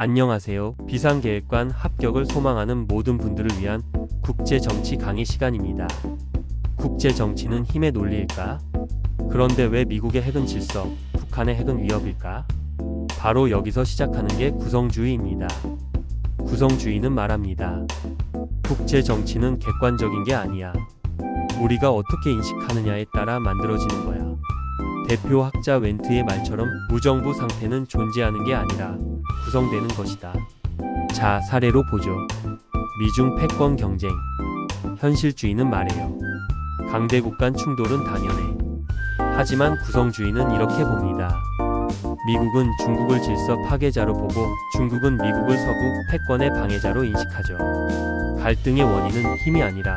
안녕하세요. 비상계획관 합격을 소망하는 모든 분들을 위한 국제정치 강의 시간입니다. 국제정치는 힘의 논리일까? 그런데 왜 미국의 핵은 질서, 북한의 핵은 위협일까? 바로 여기서 시작하는 게 구성주의입니다. 구성주의는 말합니다. 국제정치는 객관적인 게 아니야. 우리가 어떻게 인식하느냐에 따라 만들어지는 거야. 대표 학자 웬트의 말처럼 무정부 상태는 존재하는 게 아니라 구성되는 것이다. 자, 사례로 보죠. 미중 패권 경쟁. 현실주의는 말해요. 강대국 간 충돌은 당연해. 하지만 구성주의는 이렇게 봅니다. 미국은 중국을 질서 파괴자로 보고 중국은 미국을 서구 패권의 방해자로 인식하죠. 갈등의 원인은 힘이 아니라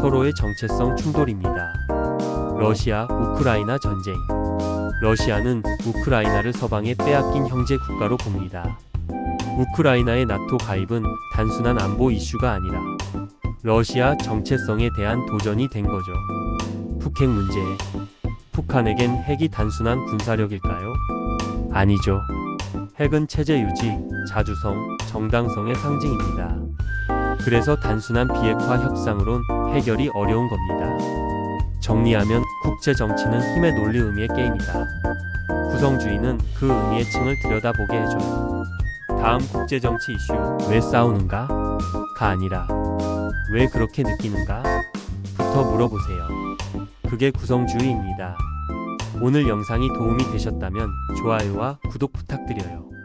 서로의 정체성 충돌입니다. 러시아 우크라이나 전쟁. 러시아는 우크라이나를 서방에 빼앗긴 형제 국가로 봅니다. 우크라이나의 나토 가입은 단순한 안보 이슈가 아니라 러시아 정체성에 대한 도전이 된 거죠. 북핵 문제. 북한에겐 핵이 단순한 군사력일까요? 아니죠. 핵은 체제 유지, 자주성, 정당성의 상징입니다. 그래서 단순한 비핵화 협상으론 해결이 어려운 겁니다. 정리하면 국제 정치는 힘의 논리 의미의 게임이다. 구성주의는 그 의미의 층을 들여다보게 해줘요. 다음 국제 정치 이슈 왜 싸우는가? 가 아니라 왜 그렇게 느끼는가? 부터 물어보세요. 그게 구성주의입니다. 오늘 영상이 도움이 되셨다면 좋아요와 구독 부탁드려요.